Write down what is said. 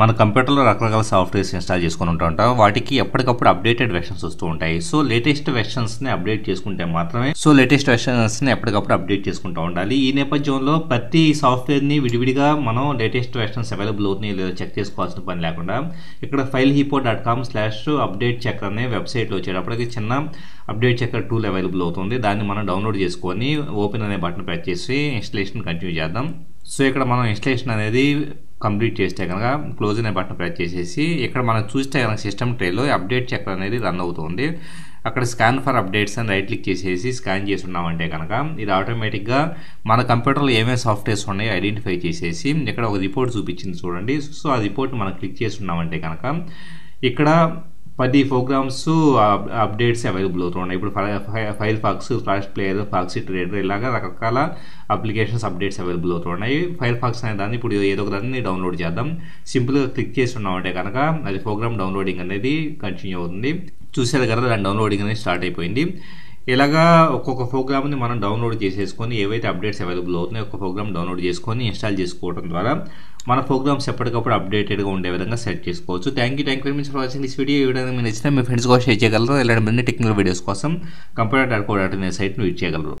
మన కంప్యూటర్లో రకరకాల సాఫ్ట్వేర్స్ ఇన్స్టాల్ చేసుకుని ఉంటూ ఉంటాం. వాటికి ఎప్పటికప్పుడు అప్డేటెడ్ వెర్షన్స్ వస్తూ ఉంటాయి. సో లేటెస్ట్ వెర్షన్స్ని అప్డేట్ చేసుకుంటే మాత్రమే సో లేటెస్ట్ వెర్షన్స్ని ఎప్పటికప్పుడు అప్డేట్ చేసుకుంటూ ఉండాలి. ఈ నేపథ్యంలో ప్రతి సాఫ్ట్వేర్ని విడివిడిగా మనం లేటెస్ట్ వెర్షన్స్ అవైలబుల్ అవుతున్నాయి లేదా చెక్ చేసుకోవాల్సిన పని లేకుండా ఇక్కడ file hippo dot com slash update check అనే వెబ్సైట్లో వచ్చేటప్పటికి చిన్న అప్డేట్ చెక్కర్ టూల్ అవైలబుల్ అవుతుంది. దాన్ని మనం డౌన్లోడ్ చేసుకొని ఓపెన్ అనే బటన్ ప్రెస్ చేసి ఇన్స్టలేషన్ కంటిన్యూ చేద్దాం. సో ఇక్కడ మనం ఇన్స్టలేషన్ అనేది కంప్లీట్ చేస్తే కనుక క్లోజ్ అనే బటన్ ప్రెస్ చేసేసి ఇక్కడ మనం చూస్తే కనుక సిస్టమ్ ట్రేలో అప్డేట్ చెక్ అనేది రన్ అవుతుంది. అక్కడ స్కాన్ ఫర్ అప్డేట్స్ అని రైట్ క్లిక్ చేసేసి స్కాన్ చేసి ఉన్నామంటే కనుక ఇది ఆటోమేటిక్గా మన కంప్యూటర్లో ఏమేమి సాఫ్ట్వేర్స్ ఉన్నాయో ఐడెంటిఫై చేసేసి ఇక్కడ ఒక రిపోర్ట్ చూపించింది చూడండి. సో ఆ రిపోర్ట్ మనం క్లిక్ చేసి ఉన్నామంటే కనుక ఇక్కడ పది ప్రోగ్రామ్స్ అప్డేట్స్ అవైలబుల్ అవుతున్నాయి ఇప్పుడు Firefox flash player fox trader ఇలాగా రకరకాల అప్లికేషన్స్ అప్డేట్స్ అవైలబుల్ అవుతున్నాయి ఫైల్ ఫాక్స్ అనే దాన్ని ఇప్పుడు ఏదో ఒక దాన్ని డౌన్లోడ్ చేద్దాం. సింపుల్గా క్లిక్ చేసి ఉన్నామంటే కనుక అది ప్రోగ్రామ్ డౌన్లోడింగ్ అనేది కంటిన్యూ అవుతుంది. చూసేది కదా దాని డౌన్లోడింగ్ అనేది స్టార్ట్ అయిపోయింది. ఇలాగా ఒక్కొక్క ప్రోగ్రామ్ని మనం డౌన్లోడ్ చేసేసుకొని ఏవైతే అప్డేట్స్ అవైలబుల్ అవుతున్నాయో ఒక ప్రోగ్రామ్ డౌన్లోడ్ చేసుకొని ఇన్స్టాల్ చేసుకోవడం ద్వారా మన ప్రోగ్రామ్స్ ఎప్పటికప్పుడు అప్డేటెడ్గా ఉండే విధంగా సెట్ చేసుకోవచ్చు. Thank you thank you very much for watching this video. ఈ విధంగా మీరు నచ్చితే మీ ఫ్రెండ్స్ కూడా షేర్ చేయగలరు. ఇలాంటి మరిన్ని టెక్నికల్ వీడియోస్ కోసం కంప్యూటర్ డాట్ కో డాట్ అనే సైట్ని యూజ్ చేయగలరు.